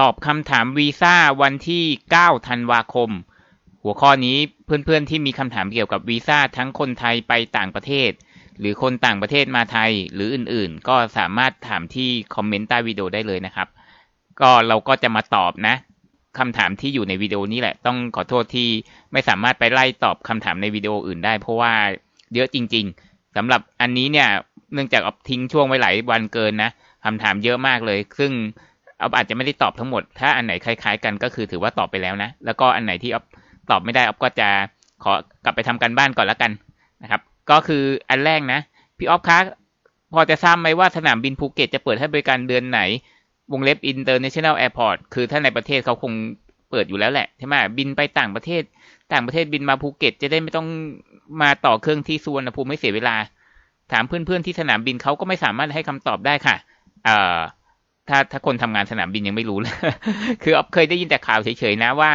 ตอบคำถามวีซ่าวันที่ 9 ธันวาคม หัวข้อนี้เพื่อนๆที่มีคำถามเกี่ยวกับวีซ่าทั้งคนไทยไปต่างประเทศ หรือคนต่างประเทศมาไทยหรืออื่นๆ ก็สามารถถามที่คอมเมนต์ใต้วิดีโอได้เลยนะครับ ก็เราก็จะมาตอบนะคำถามที่อยู่ในวิดีโอนี้แหละ ต้องขอโทษที่ไม่สามารถไปไล่ตอบคำถามในวิดีโออื่นได้ เพราะว่าเยอะจริง ๆสำหรับอันนี้เนี่ยเนื่องจากเอทิ้งช่วงไว้หลายวันเกินนะคำถามเยอะมากเลย ซึ่ง เอาอาจจะไม่ได้ตอบทั้งหมด ถ้าอันไหนคล้าย ๆ กันก็คือถือว่าตอบไปแล้วนะ แล้วก็อันไหนที่เอาตอบไม่ได้เอาก็จะขอกลับไปทำการบ้านก่อนล้วกันนะครับ ก็คืออันแรกนะ พี่ออฟคะพอจะทราบไหมว่าสนามบินภูเก็ตจะเปิดให้บริการเดือนไหน วงเล็บ International Airport คือถ้าในประเทศเขาคงเปิดอยู่แล้วแหละใช่ไหมบินไปต่างประเทศ ต่างประเทศบินมาภูเก็ต จะได้ไม่ต้องมาต่อเครื่องที่สุวรรณภูมิไม่เสียเวลา ถามเพื่อนๆที่สนามบินเขาก็ไม่สามารถให้คำตอบได้ค่ะ เอ่อ ถ้าถ้าคนทำงานสนามบินยังไม่รู้เลยคือออฟเคยได้ยินแต่ข่าวเฉยๆนะว่า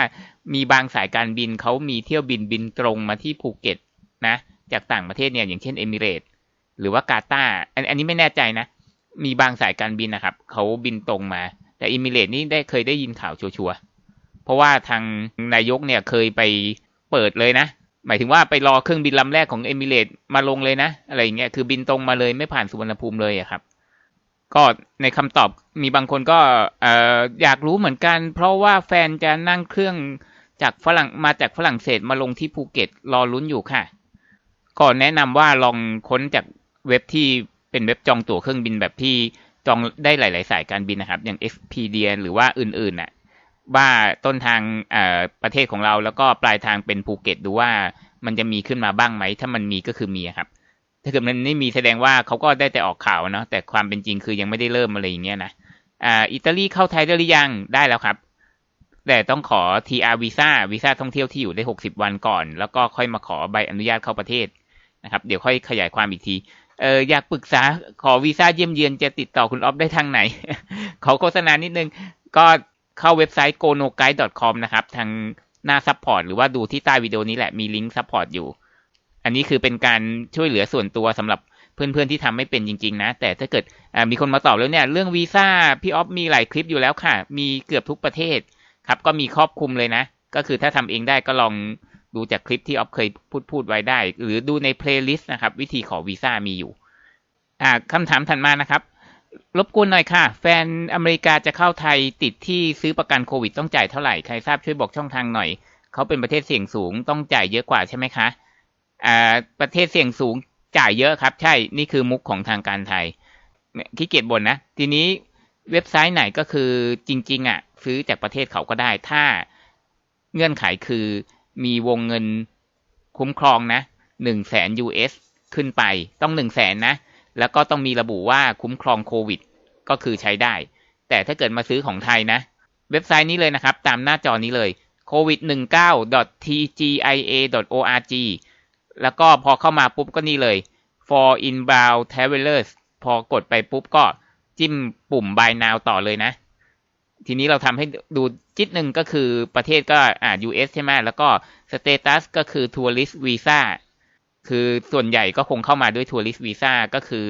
มีบางสายการบินเขามีเที่ยวบินบินตรงมาที่ภูเก็ตนะ จากต่างประเทศเนี่ยอย่างเช่นเอมิเรตหรือว่ากาตาร์อันอันนี้ไม่แน่ใจนะ มีบางสายการบินนะครับเขาบินตรงมา แต่เอมิเรตนี่ได้เคยได้ยินข่าวชัวร์ๆเพราะว่าทางนายกเนี่ยเคยไปเปิดเลยนะหมายถึงว่าไปรอเครื่องบินลำแรกของเอมิเรตมาลงเลยนะ อะไรอย่างเงี้ยคือบินตรงมาเลยไม่ผ่านสุวรรณภูมิเลยอะครับ ก็ในคำตอบมีบางคนก็ออยากรู้เหมือนกัน เพราะว่าแฟนจะนั่งเครื่องจากฝรั่งมาจากฝรั่งเศสมาลงที่ภูเก็ตรอลุ้นอยู่ค่ะ ก็แนะนำว่าลองค้นจากเว็บที่เป็นเว็บจองตั๋วเครื่องบินแบบที่จองได้หลาย ๆ สายการบินนะครับ อย่าง Expedia หรือว่าอื่นๆน่ะว่าต้นทางประเทศของเราแล้วก็ปลายทางเป็นภูเก็ตดูว่ามันจะมีขึ้นมาบ้างไหม ถ้ามันมีก็คือมีครับ ถ้าเกิดมันไม่มีแสดงว่าเขาก็ได้แต่ออกข่าวเนาะแต่ความเป็นจริงคือยังไม่ได้เริ่มอะไรอย่างเงี้ยนะอ่าอิตาลีเข้าไทยได้หรือยังได้แล้วครับ แต่ต้องขอ TR วีซ่าวีซ่าท่องเที่ยวที่อยู่ได้60วันก่อน แล้วก็ค่อยมาขอใบอนุญาตเข้าประเทศนะครับ เดี๋ยวค่อยขยายความอีกทีเอออยากปรึกษาขอวีซ่าเยี่ยมเยือนจะติดต่อคุณออฟได้ทางไหน ขอโฆษณานิดนึง ก็เข้าเว็บไซต์ gonoguide.com นะครับ ทางหน้าซัพพอร์ตหรือว่าดูที่ใต้วิดีโอนี้แหละมีลิงก์ซัพพอร์ตอยู่ อันนี้คือเป็นการช่วยเหลือส่วนตัวสำหรับเพื่อนๆที่ทำไม่เป็นจริง ๆ นะ แต่ถ้าเกิดมีคนมาตอบแล้วเนี่ยเรื่องวีซ่าพี่ออฟมีหลายคลิปอยู่แล้วค่ะ มีเกือบทุกประเทศครับ ก็มีครอบคลุมเลยนะ ก็คือถ้าทำเองได้ก็ลองดูจากคลิปที่ออฟเคยพูดพูดไว้ได้ หรือดูในเพลย์ลิสต์นะครับ วิธีขอวีซ่ามีอยู่ อ่าคำถามถัดมานะครับ รบกวนหน่อยค่ะ แฟนอเมริกาจะเข้าไทยติดที่ซื้อประกันโควิดต้องจ่ายเท่าไหร่ ใครทราบช่วยบอกช่องทางหน่อย เขาเป็นประเทศเสี่ยงสูงต้องจ่ายเยอะกว่าใช่ไหมคะ ประเทศเสี่ยงสูงจ่ายเยอะครับ ใช่นี่คือมุกของทางการไทยขี้เกียจบ่นนะ ทีนี้เว็บไซต์ไหนก็คือจริง ๆ อะ ซื้อจากประเทศเขาก็ได้ ถ้าเงื่อนไขคือมีวงเงินคุ้มครองนะหนึ่งแสน US ขึ้นไปต้องหนึ่งแสนนะ แล้วก็ต้องมีระบุว่าคุ้มครองโควิด ก็คือใช้ได้ แต่ถ้าเกิดมาซื้อของไทยนะ เว็บไซต์นี้เลยนะครับ ตามหน้าจอนี้เลย covid19.tgia.org แล้วก็พอเข้ามาปุ๊บก็นี่เลย for inbound travelers พอกดไปปุ๊บก็จิ้มปุ่ม buy now ต่อเลยนะ ทีนี้เราทำให้ดูจิตหนึ่งก็คือประเทศก็อ่า US ใช่ไหมแล้วก็ status ก็คือ tourist visa คือส่วนใหญ่ก็คงเข้ามาด้วยทัวริสต์วีซ่าก็คือ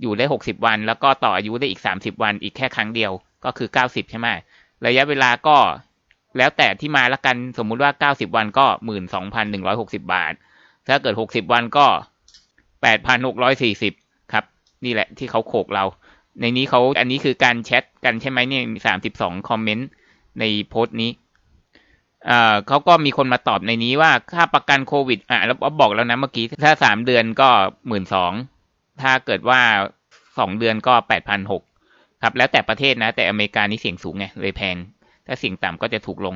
อยู่ได้ 60 วัน แล้วก็ต่ออายุได้อีก 30 วัน อีกแค่ครั้งเดียวก็คือ 90 ใช่ไหมระยะเวลาก็แล้วแต่ที่มาละกันสมมุติว่า 90 วันก็ 12,160 บาท ถ้าเกิด60วันก็8,640ครับ นี่แหละที่เขาโขกเรา ในนี้เขาอันนี้คือการแชทกันใช่ไหมเนี่ยมี32คอมเมนต์ในโพสต์นี้เอ่อเขาก็มีคนมาตอบในนี้ว่าค่าประกันโควิดอะแล้วบอกแล้วนะเมื่อกี้ ถ้าสามเดือนก็หมื่นสองถ้าเกิดว่าสองเดือนก็แปดพันหกครับ แล้วแต่ประเทศนะ แต่อเมริกานี่เสี่ยงสูงไงเลยแพง ถ้าเสี่ยงต่ำก็จะถูกลง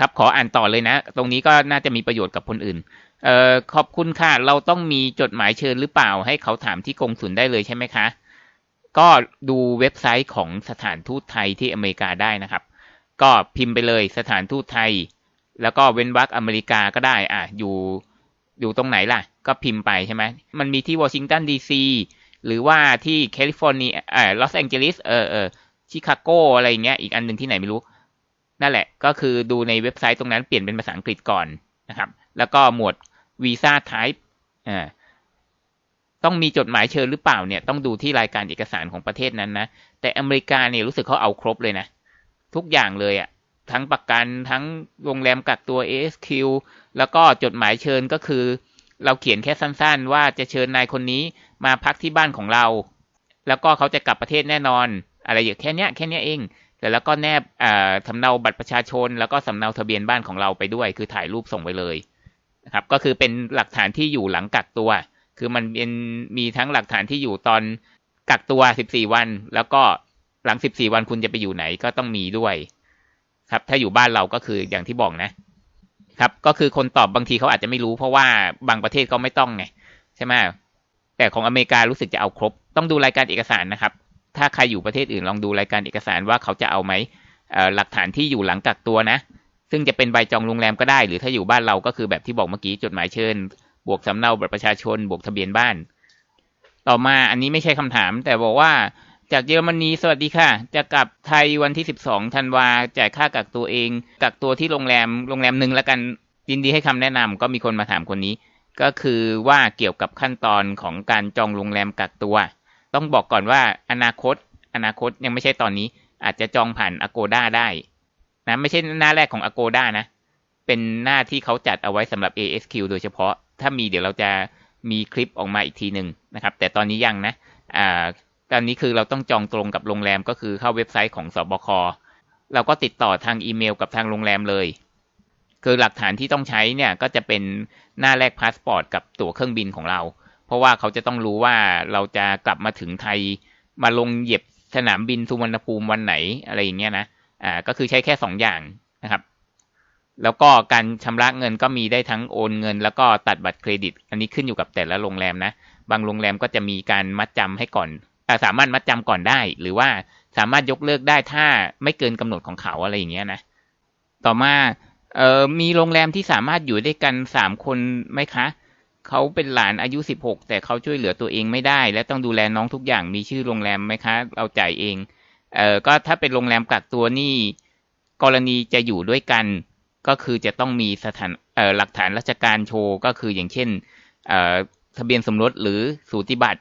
ครับขออ่านต่อเลยนะ ตรงนี้ก็น่าจะมีประโยชน์กับคนอื่น เอ่อขอบคุณค่ะ เราต้องมีจดหมายเชิญหรือเปล่า ให้เขาถามที่กงสุลได้เลยใช่ไหมคะ ก็ดูเว็บไซต์ของสถานทูตไทยที่อเมริกาได้นะครับ ก็พิมพ์ไปเลยสถานทูตไทย แล้วก็เว้นวรรคอเมริกาก็ได้ อะ อยู่อยู่ตรงไหนล่ะ ก็พิมพ์ไปใช่ไหมมันมีที่วอชิงตันดีซีหรือว่าที่แคลิฟอร์เนียเอ่อลอสแองเจลิสเออเออชิคาโกอะไรเงี้ย อีกอันหนึ่งที่ไหนไม่รู้ นั่นแหละ ก็คือดูในเว็บไซต์ตรงนั้นเปลี่ยนเป็นภาษาอังกฤษก่อนนะครับ แล้วก็หมวด วีซ่าไทป์อ่าต้องมีจดหมายเชิญหรือเปล่าเนี่ยต้องดูที่รายการเอกสารของประเทศนั้นนะแต่อเมริกาเนี่ยรู้สึกเขาเอาครบเลยนะ ทุกอย่างเลยอะ่ะทั้งประกันทั้งโรงแรมกักตัว ASQ แล้วก็จดหมายเชิญก็คือ เราเขียนแค่สั้นๆ ว่าจะเชิญนายคนนี้มาพักที่บ้านของเรา แล้วก็เขาจะกลับประเทศแน่นอน อะไรอย่างแค่เนี้ยแค่เนี้ยเองแต่แล้วก็แนบสำเนาบัตรประชาชน แล้วก็สำเนาทะเบียนบ้านของเราไปด้วย คือถ่ายรูปส่งไปเลย นะครับ ก็คือเป็นหลักฐานที่อยู่หลังกักตัว คือมันเป็นมีทั้งหลักฐานที่อยู่ตอนกักตัว 14 วัน แล้วก็หลัง 14 วันคุณจะไปอยู่ไหนก็ต้องมีด้วย ครับ ถ้าอยู่บ้านเราก็คืออย่างที่บอกนะครับ ก็คือคนตอบบางทีเขาอาจจะไม่รู้เพราะว่าบางประเทศก็ไม่ต้องไงใช่ไหมแต่ของอเมริการู้สึกจะเอาครบ ต้องดูรายการเอกสารนะครับ ถ้าใครอยู่ประเทศอื่นลองดูรายการเอกสารว่าเขาจะเอาไหมหลักฐานที่อยู่หลังกักตัวนะ ซึ่งจะเป็นใบจองโรงแรมก็ได้ หรือถ้าอยู่บ้านเราก็คือแบบที่บอกเมื่อกี้จดหมายเชิญ บวกสำเนาบัตรประชาชน บวกทะเบียนบ้าน ต่อมาอันนี้ไม่ใช่คำถาม แต่บอกว่าจากเยอรมนีสวัสดีค่ะ จะกลับไทยวันที่ 12ธันวาจ่ายค่ากักตัวเอง กักตัวที่โรงแรมโรงแรมหนึ่งแล้วกันยินดีให้คำแนะนำก็มีคนมาถามคนนี้ ก็คือว่าเกี่ยวกับขั้นตอนของการจองโรงแรมกักตัว ต้องบอกก่อนว่าอนาคต อนาคตยังไม่ใช่ตอนนี้ อาจจะจองผ่าน Agoda ได้ นะไม่ใช่หน้าแรกของ Agoda นะ เป็นหน้าที่เขาจัดเอาไว้สำหรับ ASQ โดยเฉพาะ ถ้ามีเดี๋ยวเราจะมีคลิปออกมาอีกทีหนึ่งนะครับ แต่ตอนนี้ยังนะอ่าตอนนี้คือเราต้องจองตรงกับโรงแรมก็คือเข้าเว็บไซต์ของสบคเราก็ติดต่อทางอีเมลกับทางโรงแรมเลย คือหลักฐานที่ต้องใช้เนี่ยก็จะเป็นหน้าแรกพาสปอร์ตกับตั๋วเครื่องบินของเรา เพราะว่าเขาจะต้องรู้ว่าเราจะกลับมาถึงไทยมาลงเหยียบสนามบินสุวรรณภูมิวันไหนอะไรอย่างเงี้ยนะ อ่าก็คือใช้แค่สองอย่างนะครับ แล้วก็การชำระเงินก็มีได้ทั้งโอนเงิน แล้วก็ตัดบัตรเครดิต อันนี้ขึ้นอยู่กับแต่ละโรงแรมนะ บางโรงแรมก็จะมีการมัดจำให้ก่อนสามารถมัดจำก่อนได้ หรือว่าสามารถยกเลิกได้ถ้าไม่เกินกำหนดของเขาอะไรอย่างเงี้ยนะ ต่อมาเอ่อมีโรงแรมที่สามารถอยู่ด้วยกันสามคนไหมคะเขาเป็นหลานอายุสิบหกแต่เขาช่วยเหลือตัวเองไม่ได้ และต้องดูแลน้องทุกอย่างมีชื่อโรงแรมไหมคะ เราจ่ายเอง เออก็ถ้าเป็นโรงแรมกักตัวนี่กรณีจะอยู่ด้วยกัน ก็คือจะต้องมีสถานเออหลักฐานราชการโชว์ก็คืออย่างเช่นเออทะเบียนสมรสหรือสูติบัตร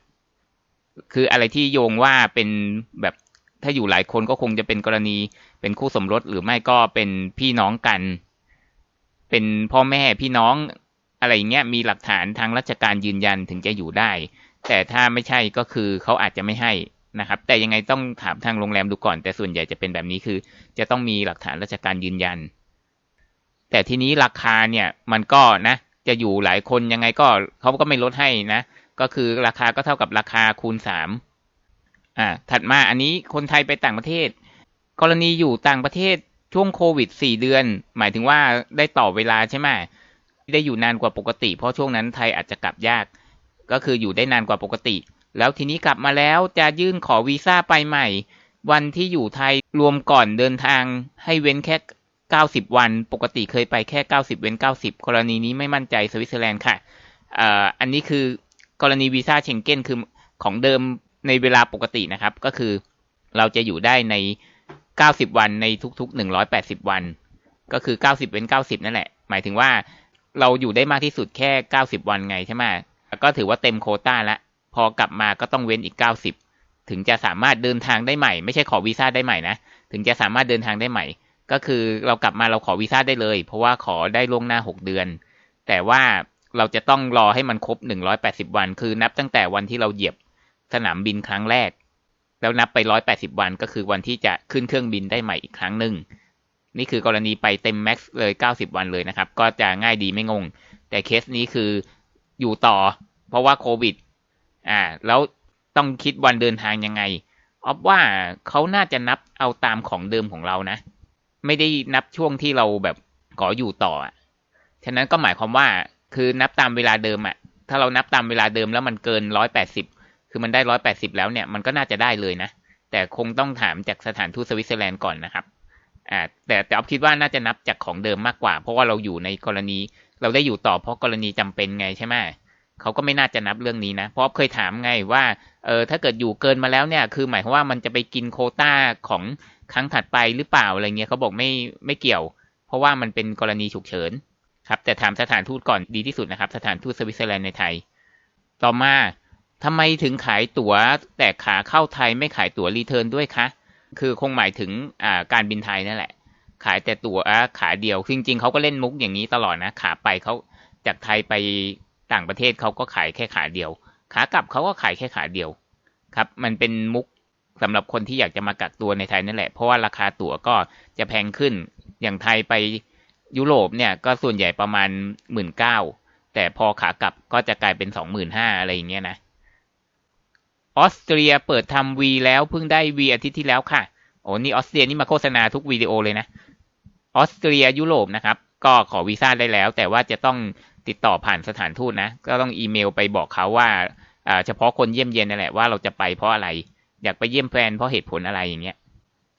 คืออะไรที่โยงว่าเป็นแบบถ้าอยู่หลายคนก็คงจะเป็นกรณีเป็นคู่สมรสหรือไม่ก็เป็นพี่น้องกัน เป็นพ่อแม่พี่น้องอะไรเงี้ยมีหลักฐานทางราชการยืนยันถึงจะอยู่ได้ แต่ถ้าไม่ใช่ก็คือเขาอาจจะไม่ให้ นะครับ แต่ยังไงต้องถามทางโรงแรมดูก่อน แต่ส่วนใหญ่จะเป็นแบบนี้คือ จะต้องมีหลักฐานราชการยืนยัน แต่ทีนี้ราคาเนี่ยมันก็นะจะอยู่หลายคนยังไงก็เขาก็ไม่ลดให้นะ ก็คือราคาก็เท่ากับราคาคูณสามอ่าถัดมาอันนี้คนไทยไปต่างประเทศ กรณีอยู่ต่างประเทศช่วงโควิดสี่เดือน หมายถึงว่าได้ต่อเวลาใช่ไหมได้อยู่นานกว่าปกติ เพราะช่วงนั้นไทยอาจจะกลับยาก ก็คืออยู่ได้นานกว่าปกติ แล้วทีนี้กลับมาแล้วจะยื่นขอวีซ่าไปใหม่ วันที่อยู่ไทยรวมก่อนเดินทางให้เว้นแค่เก้าสิบวัน ปกติเคยไปแค่เก้าสิบเว้นเก้าสิบกรณีนี้ไม่มั่นใจสวิตเซอร์แลนด์ค่ะอันนี้คือกรณีวีซ่าเชงเก้นคือของเดิมในเวลาปกตินะครับ ก็คือเราจะอยู่ได้ใน 90 วันในทุกๆ 180 วัน ก็คือ 90เป็น90 นั่นแหละ หมายถึงว่าเราอยู่ได้มากที่สุดแค่ 90 วันไงใช่ไหมก็ถือว่าเต็มโคต้าแล้ว พอกลับมาก็ต้องเว้นอีก 90 ถึงจะสามารถเดินทางได้ใหม่ ไม่ใช่ขอวีซ่าได้ใหม่นะ ถึงจะสามารถเดินทางได้ใหม่ ก็คือเรากลับมาเราขอวีซ่าได้เลย เพราะว่าขอได้ล่วงหน้า 6 เดือน แต่ว่าเราจะต้องรอให้มันครบ 180 วัน คือนับตั้งแต่วันที่เราเหยียบสนามบินครั้งแรก แล้วนับไป 180 วันก็คือวันที่จะขึ้นเครื่องบินได้ใหม่อีกครั้งหนึ่ง นี่คือกรณีไปเต็มแม็กซ์เลย 90 วันเลยนะครับ ก็จะง่ายดีไม่งง แต่เคสนี้คืออยู่ต่อ เพราะว่าโควิด อ่า แล้วต้องคิดวันเดินทางยังไงออฟว่าเขาน่าจะนับเอาตามของเดิมของเรานะ ไม่ได้นับช่วงที่เราแบบขออยู่ต่อฉะนั้นก็หมายความว่าคือนับตามเวลาเดิมอะถ้าเรานับตามเวลาเดิมแล้วมันเกินร้อยแปดสิบคือมันได้ร้อยแปดสิบแล้วเนี่ยมันก็น่าจะได้เลยนะ แต่คงต้องถามจากสถานทูตสวิตเซอร์แลนด์ก่อนนะครับอ่าแต่แต่ออฟคิดว่าน่าจะนับจากของเดิมมากกว่า เพราะว่าเราอยู่ในกรณี เราได้อยู่ต่อเพราะกรณีจำเป็นไงใช่ไหม เขาก็ไม่น่าจะนับเรื่องนี้นะ เพราะเคยถามไงว่าเออถ้าเกิดอยู่เกินมาแล้วเนี่ย คือหมายความว่ามันจะไปกินโคต้าของครั้งถัดไปหรือเปล่าอะไรเงี้ยเขาบอกไม่ไม่เกี่ยว เพราะว่ามันเป็นกรณีฉุกเฉินครับ แต่ถามสถานทูตก่อนดีที่สุดนะครับ สถานทูตสวิตเซอร์แลนด์ในไทย ต่อมาทำไมถึงขายตั๋วแต่ขาเข้าไทยไม่ขายตั๋วรีเทิร์นด้วยคะคือคงหมายถึงอ่าการบินไทยนั่นแหละ ขายแต่ตั๋วขาเดียวจริงๆเขาก็เล่นมุกอย่างนี้ตลอดนะขาไปเขาจากไทยไป ต่างประเทศเขาก็ขายแค่ขาเดียว ขากลับเขาก็ขายแค่ขาเดียว ครับ มันเป็นมุกสำหรับคนที่อยากจะมากักตัวในไทยนั่นแหละ เพราะว่าราคาตั๋วก็จะแพงขึ้น อย่างไทยไปยุโรปเนี่ยก็ส่วนใหญ่ประมาณหมื่นเก้าแต่พอขากลับก็จะกลายเป็นสองหมื่นห้าอะไรอย่างเงี้ยนะ ออสเตรียเปิดทำวีแล้วเพิ่งได้วีอาทิตย์ที่แล้วค่ะ โอ้นี่ออสเตรียนี่มาโฆษณาทุกวิดีโอเลยนะ ออสเตรียยุโรปนะครับ ก็ขอวีซ่าได้แล้ว แต่ว่าจะต้อง ติดต่อผ่านสถานทูตนะ ก็ต้องอีเมลไปบอกเขาว่าเฉพาะคนเยี่ยมเยียนนั่นแหละว่าเราจะไปเพราะอะไร อยากไปเยี่ยมแฟนเพราะเหตุผลอะไรอย่างเงี้ย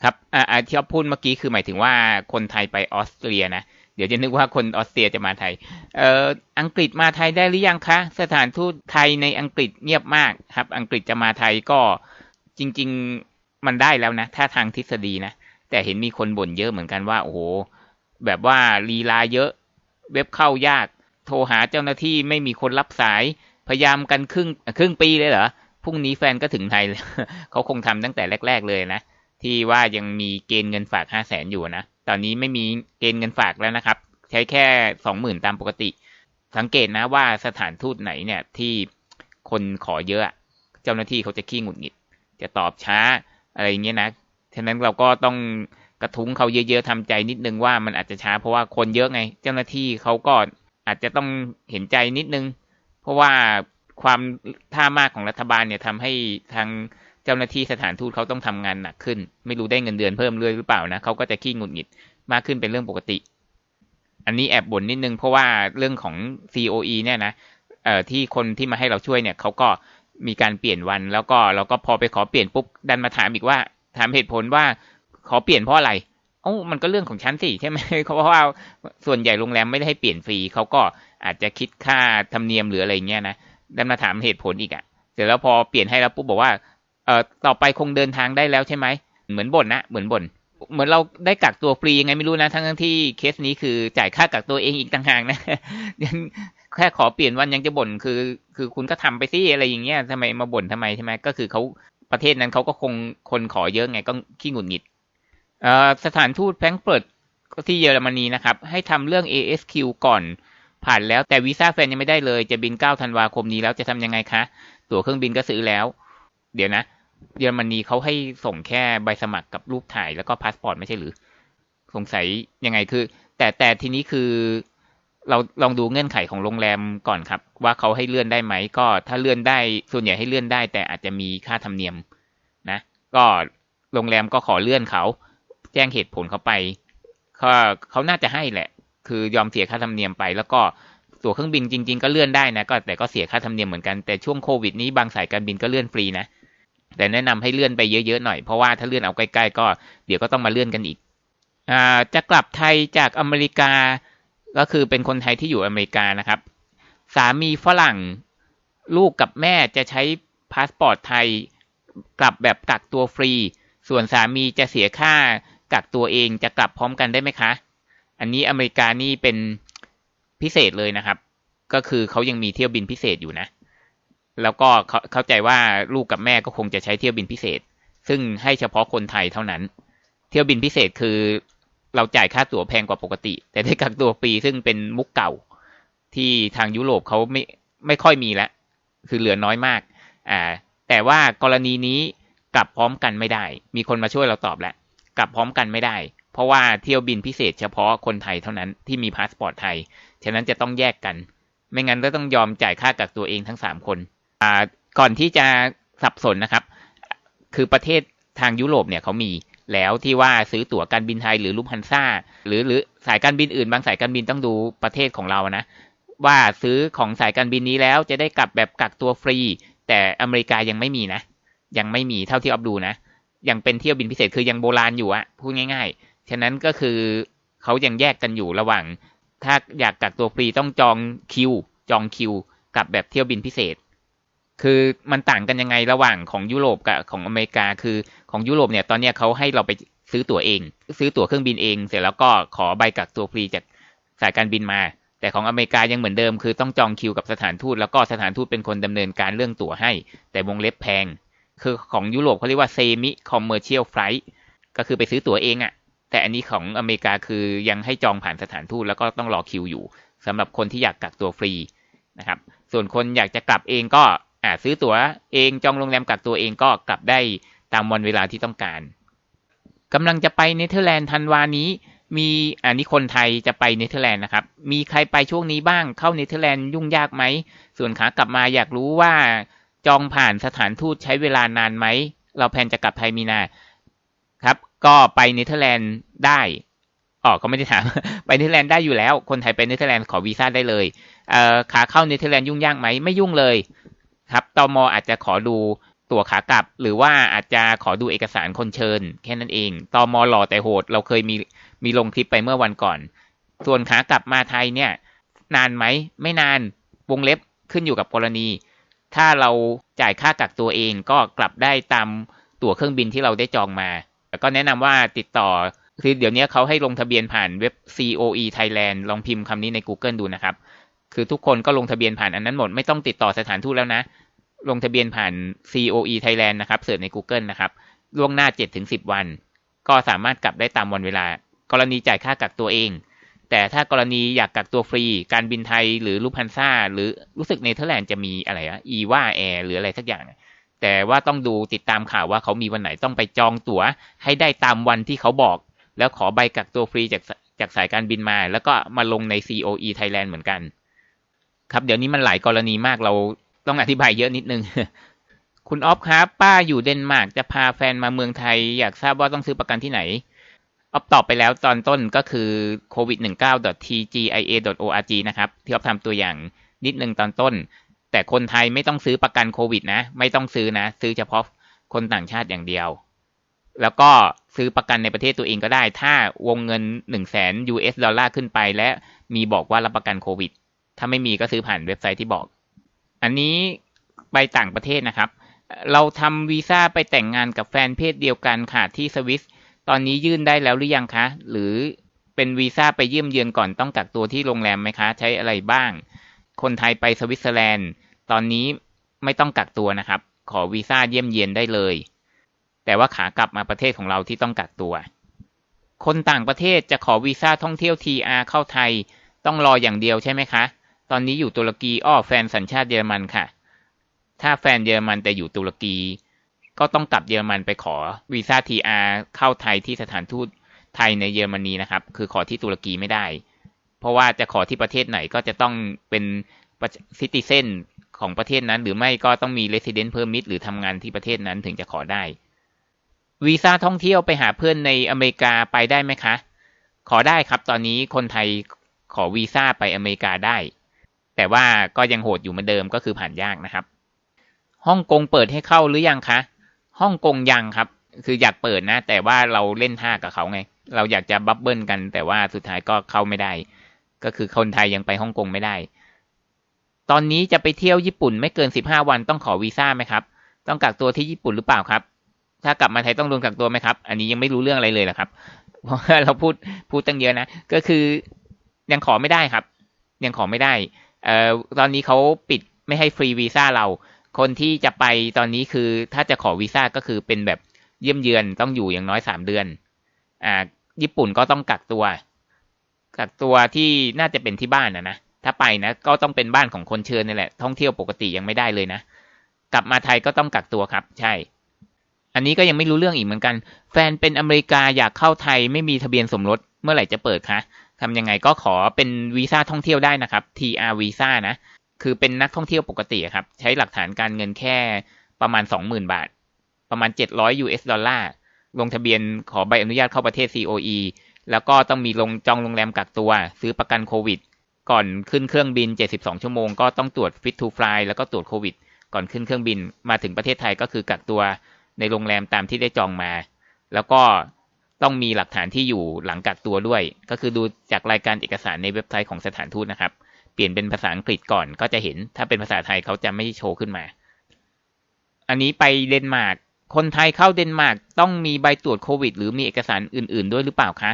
ครับอ่าที่เราพูดเมื่อกี้คือหมายถึงว่าคนไทยไปออสเตรียนะเดี๋ยวจะนึกว่าคนออสเตรียจะมาไทย เอ่อ อังกฤษมาไทยได้หรือยังคะ สถานทูตไทยในอังกฤษเงียบมากครับ อังกฤษจะมาไทยก็จริง ๆ มันได้แล้วนะ ถ้าทางทฤษฎีนะ แต่เห็นมีคนบ่นเยอะเหมือนกันว่า โอ้โห แบบว่าลีลาเยอะ เว็บเข้ายาก โทรหาเจ้าหน้าที่ไม่มีคนรับสาย พยายามกันครึ่งครึ่งปีเลยเหรอ พรุ่งนี้แฟนก็ถึงไทยเขาคงทำตั้งแต่แรก ๆ เลยนะ ที่ว่ายังมีเกณฑ์เงินฝากห้าแสนอยู่นะ ตอนนี้ไม่มีเกณฑ์เงินฝากแล้วนะครับ ใช้แค่สองหมื่นตามปกติ สังเกตนะว่าสถานทูตไหนเนี่ยที่คนขอเยอะ เจ้าหน้าที่เขาจะขี้หงุดหงิด จะตอบช้าอะไรเงี้ยนะ ฉะนั้นเราก็ต้องกระทุ้งเขาเยอะๆทำใจนิดนึงว่ามันอาจจะช้าเพราะว่าคนเยอะไง เจ้าหน้าที่เขาก็ อาจจะต้องเห็นใจนิดนึง เพราะว่าความท่ามากของรัฐบาลเนี่ยทำให้ทางเจ้าหน้าที่สถานทูตเขาต้องทำงานหนักขึ้น ไม่รู้ได้เงินเดือนเพิ่มเลยหรือเปล่านะเขาก็จะขี้หงุดหงิดมากขึ้นเป็นเรื่องปกติ อันนี้แอบบ่นนิดนึงเพราะว่าเรื่องของ COE เนี่ยนะเอ่อที่คนที่มาให้เราช่วยเนี่ยเขาก็มีการเปลี่ยนวัน แล้วก็เราก็พอไปขอเปลี่ยนปุ๊บดันมาถามอีกว่า ถามเหตุผลว่าขอเปลี่ยนเพราะอะไร โอ้มันก็เรื่องของฉันสิใช่ไหมเพราะว่าส่วนใหญ่โรงแรมไม่ได้ให้เปลี่ยนฟรีเขาก็อาจจะคิดค่าธรรมเนียมหรืออะไรเงี้ยนะดันมาถามเหตุผลอีกอะ่ะ เสร็จแล้วพอเปลี่ยนให้แล้วปุ๊บบอกว่าเอ่อต่อไปคงเดินทางได้แล้วใช่ไหมเหมือนบ่นนะเหมือนบ่นเหมือนเราได้กักตัวฟรียังไงไม่รู้นะ ทั้งที่เคสนี้คือจ่ายค่ากักตัวเองอีกต่างหากนะยังแค่ขอเปลี่ยนวันยังจะบ่นคือ คือคุณก็ทำไปสิอะไรอย่างเงี้ยทำไมมาบ่นทำไมใช่ไหมก็คือเขาประเทศนั้นเขาก็คงคนขอเยอะไงก็ขี้หงุดหงิด สถานทูตแฟรงก์เฟิร์ตที่เยอรมนีนะครับ ให้ทำเรื่อง ASQ ก่อนผ่านแล้วแต่วีซ่าแฟนยังไม่ได้เลย จะบิน 9 ธันวาคมนี้แล้วจะทำยังไงคะ ตั๋วเครื่องบินก็ซื้อแล้ว เดี๋ยวนะ เยอรมนีเขาให้ส่งแค่ใบสมัครกับรูปถ่ายแล้วก็พาสปอร์ตไม่ใช่หรือ สงสัยยังไงคือ แต่แต่ทีนี้คือ เราลองดูเงื่อนไขของโรงแรมก่อนครับ ว่าเขาให้เลื่อนได้ไหมก็ถ้าเลื่อนได้ส่วนใหญ่ให้เลื่อนได้ แต่อาจจะมีค่าธรรมเนียมนะ ก็โรงแรมก็ขอเลื่อนเขา แจ้งเหตุผลเขาไปเขาเขาน่าจะให้แหละ คือยอมเสียค่าธรรมเนียมไป แล้วก็ตั๋วเครื่องบินจริง ๆ ก็เลื่อนได้นะก็แต่ก็เสียค่าธรรมเนียมเหมือนกันแต่ช่วงโควิดนี้บางสายการบินก็เลื่อนฟรีนะแต่แนะนำให้เลื่อนไปเยอะๆหน่อยเพราะว่าถ้าเลื่อนเอาใกล้ๆก็เดี๋ยวก็ต้องมาเลื่อนกันอีกอ่าจะกลับไทยจากอเมริกา ก็คือเป็นคนไทยที่อยู่อเมริกานะครับ สามีฝรั่งลูกกับแม่จะใช้พาสปอร์ตไทยกลับแบบกักตัวฟรี ส่วนสามีจะเสียค่า กักตัวเองจะกลับพร้อมกันได้ไหมคะ อันนี้อเมริกานี่เป็นพิเศษเลยนะครับ ก็คือเขายังมีเที่ยวบินพิเศษอยู่นะ แล้วก็เข้าใจว่าลูกกับแม่ก็คงจะใช้เที่ยวบินพิเศษ ซึ่งให้เฉพาะคนไทยเท่านั้น เที่ยวบินพิเศษคือเราจ่ายค่าตั๋วแพงกว่าปกติ แต่ได้กักตัวฟรีซึ่งเป็นมุกเก่าที่ทางยุโรปเขาไม่ไม่ค่อยมีแล้วคือเหลือน้อยมาก อ่า แต่ว่ากรณีนี้กลับพร้อมกันไม่ได้ มีคนมาช่วยเราตอบแล้ว กลับพร้อมกันไม่ได้ เพราะว่าเที่ยวบินพิเศษเฉพาะคนไทยเท่านั้นที่มีพาสปอร์ตไทย ฉะนั้นจะต้องแยกกัน ไม่งั้นก็ต้องยอมจ่ายค่ากักตัวเองทั้งสามคนก่อนที่จะสับสนนะครับ คือประเทศทางยุโรปเนี่ยเขามีแล้วที่ว่าซื้อตั๋วการบินไทยหรือลูพันซ่าหรือหรือสายการบินอื่น บางสายการบินต้องดูประเทศของเรานะว่าซื้อของสายการบินนี้แล้วจะได้กลับแบบกักตัวฟรี แต่อเมริกายังไม่มีนะ ยังไม่มีเท่าที่ออฟดูนะ ยังเป็นเที่ยวบินพิเศษคือยังโบราณอยู่อะพูดง่าย ๆ ฉะนั้นก็คือเขายังแยกกันอยู่ระหว่าง ถ้าอยากกักตัวฟรีต้องจองคิว จองคิว กับแบบเที่ยวบินพิเศษ คือมันต่างกันยังไงระหว่างของยุโรปกับของอเมริกา คือของยุโรปเนี่ยตอนนี้เขาให้เราไปซื้อตั๋วเอง ซื้อตั๋วเครื่องบินเอง เสร็จแล้วก็ขอใบกักตัวฟรีจากสายการบินมา แต่ของอเมริกายังเหมือนเดิม คือต้องจองคิวกับสถานทูตแล้วก็สถานทูตเป็นคนดำเนินการเรื่องตั๋วให้ แต่วงเล็บแพง คือของยุโรปเขาเรียกว่าเซมิคอมเมอร์เชียลไฟล์ก็คือไปซื้อตั๋วเองอะ่ะ แต่อันนี้ของอเมริกาคือยังให้จองผ่านสถานทูตแล้วก็ต้องรอคิวอยู่สำหรับคนที่อยากกักตัวฟรีนะครับ ส่วนคนอยากจะกลับเองก็อ่าซื้อตั๋วเองจองโรงแรมกักตัวเองก็กลับได้ตามวันเวลาที่ต้องการกำลังจะไปเนเธอร์แลนด์ธันวานี้มีอันนี้คนไทยจะไปเนเธอร์แลนด์นะครับ มีใครไปช่วงนี้บ้างเข้าเนเธอร์แลนด์ยุ่งยากไหม ส่วนขากลับมาอยากรู้ว่า จองผ่านสถานทูตใช้เวลานานไหม เราแพนจะกลับไทยมีนา ครับ ก็ไปเนเธอร์แลนด์ได้อ๋อก็ไม่ได้ถาม ไปเนเธอร์แลนด์ได้อยู่แล้ว คนไทยไปเนเธอร์แลนด์ขอวีซ่าได้เลยเอ่อขาเข้าเนเธอร์แลนด์ยุ่งยากไหม ไม่ยุ่งเลย ครับตมอาจจะขอดูตั๋วขากลับ หรือว่าอาจจะขอดูเอกสารคนเชิญ แค่นั้นเองตมหล่อแต่โหด เราเคยมีมีลงคลิปไปเมื่อวันก่อน ส่วนขากลับมาไทยเนี่ย นานไหม ไม่นาน วงเล็บขึ้นอยู่กับกรณี ถ้าเราจ่ายค่ากักตัวเองก็กลับได้ตามตั๋วเครื่องบินที่เราได้จองมา แล้วก็แนะนำว่าติดต่อ คือเดี๋ยวนี้เขาให้ลงทะเบียนผ่านเว็บ COE Thailand ลองพิมพ์คำนี้ใน Google ดูนะครับ คือทุกคนก็ลงทะเบียนผ่านอันนั้นหมด ไม่ต้องติดต่อสถานทูตแล้วนะ ลงทะเบียนผ่าน COE Thailand นะครับ เสิร์ชใน Google นะครับ ล่วงหน้า 7-10 วัน ก็สามารถกลับได้ตามวันเวลา กรณีจ่ายค่ากักตัวเอง แต่ถ้ากรณีอยากกักตัวฟรี การบินไทยหรือลูพันซ่าหรือรู้สึกเนเธอร์แลนด์จะมีอะไรอะอีว่าแอร์หรืออะไรสักอย่าง แต่ว่าต้องดูติดตามข่าวว่าเขามีวันไหนต้องไปจองตั๋ว ให้ได้ตามวันที่เขาบอก แล้วขอใบกักตัวฟรีจากจากสายการบินมา แล้วก็มาลงใน COE Thailand เหมือนกัน ครับเดี๋ยวนี้มันหลายกรณีมากเราต้องอธิบายเยอะนิดนึงคุณออฟครับ ป้าอยู่เดนมาร์กจะพาแฟนมาเมืองไทย อยากทราบว่าต้องซื้อประกันที่ไหน ออฟตอบไปแล้วตอนต้นก็คือ covid19.tgia.org นะครับ ที่ออฟทำตัวอย่างนิดนึงตอนต้น แต่คนไทยไม่ต้องซื้อประกันโควิดนะ ไม่ต้องซื้อนะ ซื้อเฉพาะคนต่างชาติอย่างเดียว แล้วก็ซื้อประกันในประเทศตัวเองก็ได้ ถ้าวงเงิน 1 0 0 0 0แสน US ดอลลาร์ขึ้นไป และมีบอกว่ารับประกันโควิด ถ้าไม่มีก็ซื้อผ่านเว็บไซต์ที่บอก อันนี้ไปต่างประเทศนะครับ เราทำวีซ่าไปแต่งงานกับแฟนเพศเดียวกันค่ะที่สวิส ตอนนี้ยื่นได้แล้วหรือยังคะ หรือเป็นวีซ่าไปเยี่ยมเยือนก่อนต้องกักตัวที่โรงแรมไหมคะ ใช้อะไรบ้าง คนไทยไปสวิตเซอร์แลนด์ ตอนนี้ไม่ต้องกักตัวนะครับ ขอวีซ่าเยี่ยมเยียนได้เลย แต่ว่าขากลับมาประเทศของเราที่ต้องกักตัว คนต่างประเทศจะขอวีซ่าท่องเที่ยว TR เข้าไทย ต้องรออย่างเดียวใช่ไหมคะ ตอนนี้อยู่ตุรกีอ้อแฟนสัญชาติเยอรมันค่ะ ถ้าแฟนเยอรมันแต่อยู่ตุรกี ก็ต้องกลับเยอรมันไปขอวีซ่า TR เข้าไทยที่สถานทูตไทยในเยอรมนีนะครับ คือขอที่ตุรกีไม่ได้ เพราะว่าจะขอที่ประเทศไหนก็จะต้องเป็นซิติเซนของประเทศนั้น หรือไม่ก็ต้องมี resident permit หรือทำงานที่ประเทศนั้นถึงจะขอได้วีซ่าท่องเที่ยวไปหาเพื่อนในอเมริกาไปได้ไหมคะ ขอได้ครับตอนนี้คนไทยขอวีซ่าไปอเมริกาได้ แต่ว่าก็ยังโหดอยู่เหมือนเดิมก็คือผ่านยากนะครับ ฮ่องกงเปิดให้เข้าหรือยังคะ ฮ่องกงยังครับ คืออยากเปิดนะ แต่ว่าเราเล่นท่ากับเขาไง เราอยากจะบับเบิลกัน แต่ว่าสุดท้ายก็เข้าไม่ได้ ก็คือคนไทยยังไปฮ่องกงไม่ได้ ตอนนี้จะไปเที่ยวญี่ปุ่นไม่เกินสิบห้าวันต้องขอวีซ่าไหมครับ ต้องกักตัวที่ญี่ปุ่นหรือเปล่าครับ ถ้ากลับมาไทยต้องโดนกักตัวไหมครับ อันนี้ยังไม่รู้เรื่องอะไรเลยแหละครับ เพราะว่าเราพูดพูดตั้งเยอะนะ ก็คือยังขอไม่ได้ครับ ยังขอไม่ได้ เอ่อตอนนี้เขาปิดไม่ให้ฟรีวีซ่าเรา คนที่จะไปตอนนี้คือถ้าจะขอวีซ่าก็คือเป็นแบบเยี่ยมเยือนต้องอยู่อย่างน้อยสามเดือน อ่า ญี่ปุ่นก็ต้องกักตัว กักตัวที่น่าจะเป็นที่บ้านนะนะ ถ้าไปนะ ก็ต้องเป็นบ้านของคนเชิญนี่แหละ ท่องเที่ยวปกติยังไม่ได้เลยนะ กลับมาไทยก็ต้องกักตัวครับ ใช่ อันนี้ก็ยังไม่รู้เรื่องอีกเหมือนกัน แฟนเป็นอเมริกาอยากเข้าไทยไม่มีทะเบียนสมรสเมื่อไหร่จะเปิดคะทำยังไงก็ขอเป็นวีซ่าท่องเที่ยวได้นะครับ TR วีซ่านะ คือเป็นนักท่องเที่ยวปกติครับ ใช้หลักฐานการเงินแค่ประมาณ 20,000 บาท ประมาณ 700 US ดอลลาร์ ลงทะเบียนขอใบอนุญาตเข้าประเทศ COE แล้วก็ต้องมีลงจองโรงแรมกักตัว ซื้อประกันโควิด ก่อนขึ้นเครื่องบิน 72 ชั่วโมงก็ต้องตรวจ Fit to Fly แล้วก็ตรวจโควิด ก่อนขึ้นเครื่องบินมาถึงประเทศไทยก็คือกักตัวในโรงแรมตามที่ได้จองมา แล้วก็ต้องมีหลักฐานที่อยู่หลังกักตัวด้วย ก็คือดูจากรายการเอกสารในเว็บไซต์ของสถานทูตนะครับ เปลี่ยนเป็นภาษาอังกฤษก่อนก็จะเห็น ถ้าเป็นภาษาไทยเขาจะไม่โชว์ขึ้นมา อันนี้ไปเดนมาร์กคนไทยเข้าเดนมาร์กต้องมีใบตรวจโควิด หรือมีเอกสารอื่น ๆ ด้วยหรือเปล่าคะ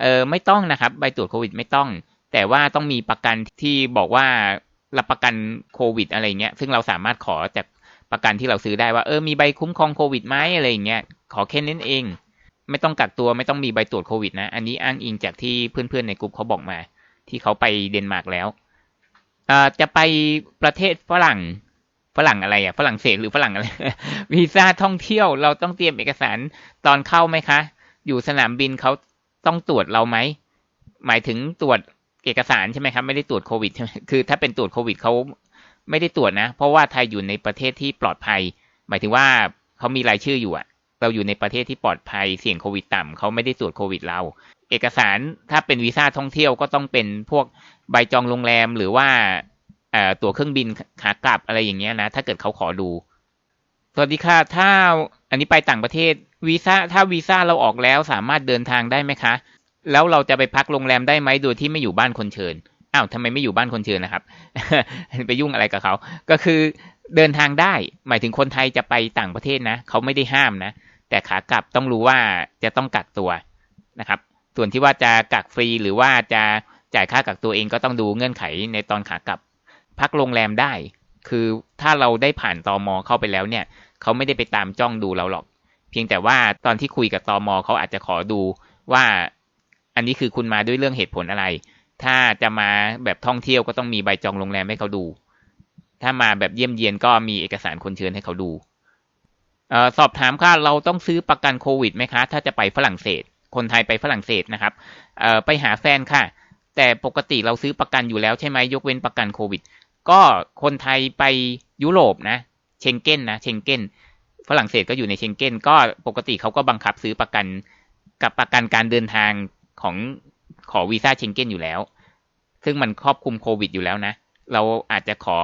เออไม่ต้องนะครับ ใบตรวจโควิดไม่ต้อง แต่ว่าต้องมีประกันที่บอกว่ารับประกันโควิด อะไรเงี้ย ซึ่งเราสามารถขอจากประกันที่เราซื้อได้ว่าเออมีใบคุ้มครองโควิดไหมอะไรเงี้ยขอแค่นั้นเอง ไม่ต้องกักตัวไม่ต้องมีใบตรวจโควิดนะ อันนี้อ้างอิงจากที่เพื่อนๆในกลุ่มเขาบอกมา ที่เขาไปเดนมาร์กแล้ว เอ่อจะไปประเทศฝรั่งฝรั่งอะไรอะฝรั่งเศสหรือฝรั่งอะไรวีซ่าท่องเที่ยวเราต้องเตรียมเอกสารตอนเข้าไหมคะ อยู่สนามบินเขาต้องตรวจเราไหมหมายถึงตรวจเอกสารใช่ไหมครับ ไม่ได้ตรวจโควิดใช่ไหมคือ ถ้าเป็นตรวจโควิดเขาไม่ได้ตรวจนะ เพราะว่าไทยอยู่ในประเทศที่ปลอดภัย หมายถึงว่าเขามีรายชื่ออยู่อะเราอยู่ในประเทศที่ปลอดภัยเสี่ยงโควิด ต่ำเขาไม่ได้ตรวจโควิดเรา เอกสารถ้าเป็นวีซ่าท่องเที่ยวก็ต้องเป็นพวก ใบจองโรงแรมหรือว่าตั๋วเครื่องบินขากลับอะไรอย่างเงี้ยนะ ถ้าเกิดเขาขอดู สวัสดีค่ะ ถ้าอันนี้ไปต่างประเทศวีซ่าถ้าวีซ่าเราออกแล้วสามารถเดินทางได้ไหมคะ แล้วเราจะไปพักโรงแรมได้ไหมโดยที่ไม่อยู่บ้านคนเชิญอ้าวทำไมไม่อยู่บ้านคนเชิญนะครับ ไปยุ่งอะไรกับเขา ก็คือเดินทางได้ หมายถึงคนไทยจะไปต่างประเทศนะ เขาไม่ได้ห้ามนะ แต่ขากลับต้องรู้ว่าจะต้องกักตัวนะครับ ส่วนที่ว่าจะกักฟรีหรือว่าจะ จ่ายค่ากักตัวเองก็ต้องดูเงื่อนไขในตอนขากลับ พักโรงแรมได้ คือถ้าเราได้ผ่านตอมอเข้าไปแล้วเนี่ย เขาไม่ได้ไปตามจ้องดูเราหรอก เพียงแต่ว่าตอนที่คุยกับตอมอเขาอาจจะขอดูว่า อันนี้คือคุณมาด้วยเรื่องเหตุผลอะไร ถ้าจะมาแบบท่องเที่ยวก็ต้องมีใบจองโรงแรมให้เขาดู ถ้ามาแบบเยี่ยมเยียนก็มีเอกสารคนเชิญให้เขาดูออสอบถามค่ะเราต้องซื้อประกันโควิดไหมคะ ถ้าจะไปฝรั่งเศส คนไทยไปฝรั่งเศสนะครับออไปหาแฟนค่ะ แต่ปกติเราซื้อประกันอยู่แล้วใช่ไหมยกเว้นประกันโควิด ก็คนไทยไปยุโรปนะเชงเก้นนะเชงเก้นฝรั่งเศสก็อยู่ในเชงเก้นก็ปกติเขาก็บังคับซื้อประกันกับประกันการเดินทางของขอวีซ่าเชงเก้นอยู่แล้ว ซึ่งมันครอบคลุมโควิดอยู่แล้วนะ เราอาจจะขอ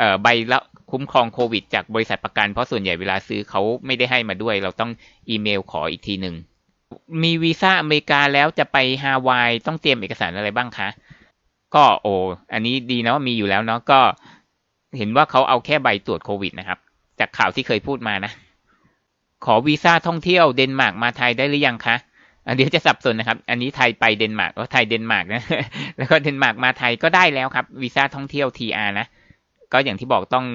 ออใบละคุ้มครองโควิด จากบริษัทประกันเพราะส่วนใหญ่เวลาซื้อเขาไม่ได้ให้มาด้วย เราต้องอีเมลขออีกทีหนึ่ง มีวีซ่าอเมริกาแล้วจะไปฮาวายต้องเตรียมเอกสารอะไรบ้างคะ ก็โอ อันนี้ดีนะว่ามีอยู่แล้วเนาะก็เห็นว่าเขาเอาแค่ใบตรวจโควิดนะครับ จากข่าวที่เคยพูดมานะ ขอวีซ่าท่องเที่ยวเดนมาร์กมาไทยได้หรือยังคะอันเดี๋ยวจะสับสนนะครับ อันนี้ไทยไปเดนมาร์กก็ไทยเดนมาร์กนะ แล้วก็เดนมาร์กมาไทยก็ได้แล้วครับวีซ่าท่องเที่ยว TR นะ ก็อย่างที่บอกต้อง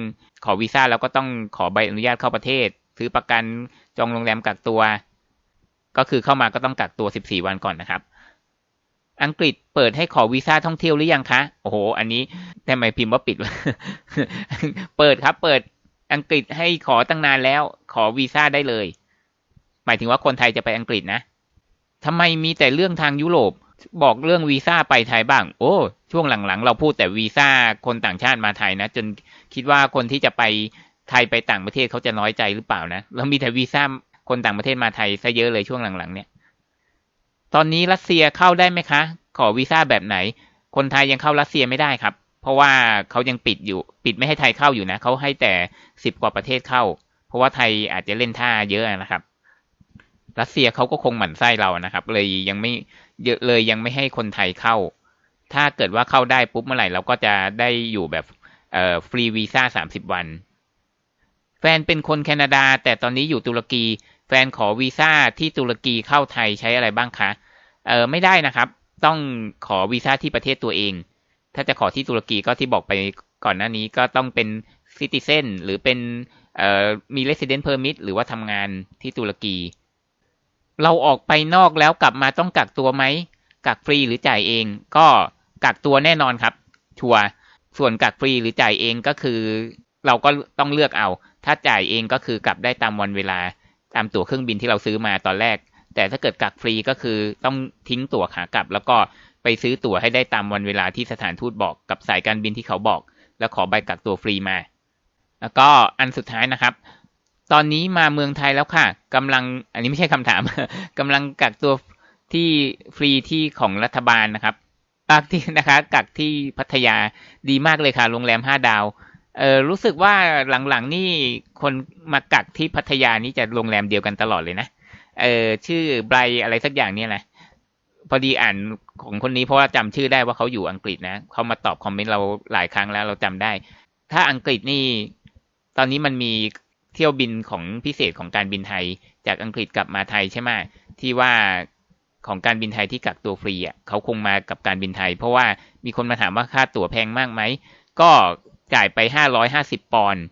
ขอวีซ่าแล้วก็ต้องขอใบอนุญาตเข้าประเทศ ซื้อประกันจองโรงแรมกักตัว ก็คือเข้ามาก็ต้องกักตัว 14 วันก่อนนะครับ อังกฤษเปิดให้ขอวีซ่าท่องเที่ยวหรือยังคะ โอ้โห อันนี้ทำไมพิมพ์ว่าปิดวะเปิดครับ เปิดอังกฤษให้ขอตั้งนานแล้ว ขอวีซ่าได้เลย หมายถึงว่าคนไทยจะไปอังกฤษนะทำไมมีแต่เรื่องทางยุโรปบอกเรื่องวีซ่าไปไทยบ้าง โอ้ ช่วงหลังๆ เราพูดแต่วีซ่าคนต่างชาติมาไทยนะ จนคิดว่าคนที่จะไปไทยไปต่างประเทศเขาจะน้อยใจหรือเปล่านะ เรามีแต่วีซ่า คนต่างประเทศมาไทยซะเยอะเลยช่วงหลังๆ เนี่ย ตอนนี้รัสเซียเข้าได้ไหมคะ ขอวีซ่าแบบไหน คนไทยยังเข้ารัสเซียไม่ได้ครับ เพราะว่าเขายังปิดอยู่ ปิดไม่ให้ไทยเข้าอยู่นะเขาให้แต่สิบกว่าประเทศเข้า เพราะว่าไทยอาจจะเล่นท่าเยอะนะครับ รัสเซียเขาก็คงหมั่นไส้เรานะครับ เลยยังไม่เยอะเลยยังไม่ให้คนไทยเข้า ถ้าเกิดว่าเข้าได้ปุ๊บเมื่อไหร่เราก็จะได้อยู่แบบเอ่อฟรีวีซ่าสามสิบวัน แฟนเป็นคนแคนาดา แต่ตอนนี้อยู่ตุรกี แฟนขอวีซ่าที่ตุรกีเข้าไทยใช้อะไรบ้างคะ เออไม่ได้นะครับ ต้องขอวีซ่าที่ประเทศตัวเอง ถ้าจะขอที่ตุรกีก็ที่บอกไปก่อนหน้านี้ก็ต้องเป็นซิติเซนหรือเป็นเอ่อมี resident permit หรือว่าทำงานที่ตุรกี เราออกไปนอกแล้วกลับมาต้องกักตัวไหม กักฟรีหรือจ่ายเอง ก็กักตัวแน่นอนครับ ชัวร์ส่วนกักฟรีหรือจ่ายเองก็คือ เราก็ต้องเลือกเอา ถ้าจ่ายเองก็คือกลับได้ตามวันเวลา ตามตั๋วเครื่องบินที่เราซื้อมาตอนแรก แต่ถ้าเกิดกักฟรีก็คือต้องทิ้งตั๋วขากลับ แล้วก็ไปซื้อตั๋วให้ได้ตามวันเวลาที่สถานทูตบอกกับสายการบินที่เขาบอก แล้วขอใบกักตัวฟรีมา แล้วก็อันสุดท้ายนะครับ ตอนนี้มาเมืองไทยแล้วค่ะกำลังอันนี้ไม่ใช่คำถามกำลังกักตัวที่ฟรีที่ของรัฐบาลนะครับกักที่นะคะกักที่พัทยาดีมากเลยค่ะโรงแรมห้าดาว เออรู้สึกว่าหลังๆนี่คนมากักที่พัทยานี่จะโรงแรมเดียวกันตลอดเลยนะเออชื่อไบรอะไรสักอย่างเนี่ยแหละพอดีอ่านของคนนี้เพราะว่าจำชื่อได้ว่าเขาอยู่อังกฤษนะเขามาตอบคอมเมนต์เราหลายครั้งแล้วเราจำได้ ถ้าอังกฤษนี่ ตอนนี้มันมีเที่ยวบินของพิเศษของการบินไทย จากอังกฤษกลับมาไทยใช่ไหมที่ว่าของการบินไทยที่กักตัวฟรีอะเขาคงมากับการบินไทย เพราะว่ามีคนมาถามว่าค่าตั๋วแพงมากไหมก็ จ่ายไปห้าร้อยห้าสิบปอนด์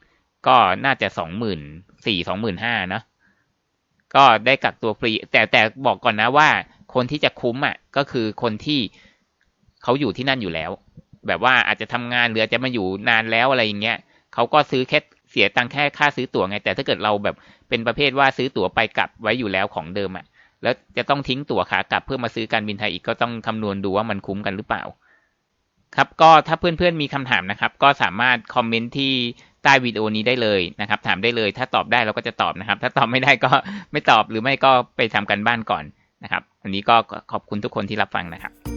ก็น่าจะสองหมื่นสี่สองหมื่นห้านะก็ได้กักตัวฟรี แต่แต่บอกก่อนนะว่า คนที่จะคุ้มอะ ก็คือคนที่เขาอยู่ที่นั่นอยู่แล้ว แบบว่าอาจจะทำงานหรืออาจจะมาอยู่นานแล้วอะไรอย่างเงี้ยเขาก็ซื้อแค่เสียตังค์แค่ค่าซื้อตั๋วไง แต่ถ้าเกิดเราแบบเป็นประเภทว่าซื้อตั๋วไปกลับไว้อยู่แล้วของเดิมอะ แล้วจะต้องทิ้งตั๋วขากลับเพื่อมาซื้อการบินไทยอีกก็ต้องคำนวณดูว่ามันคุ้มกันหรือเปล่า ครับก็ถ้าเพื่อนๆมีคำถามนะครับ ก็สามารถคอมเมนต์ที่ใต้วิดีโอนี้ได้เลยนะครับ ถามได้เลยถ้าตอบได้เราก็จะตอบนะครับ ถ้าตอบไม่ได้ก็ไม่ตอบหรือไม่ก็ไปทำกันบ้านก่อนนะครับอันนี้ก็ขอบคุณทุกคนที่รับฟังนะครับ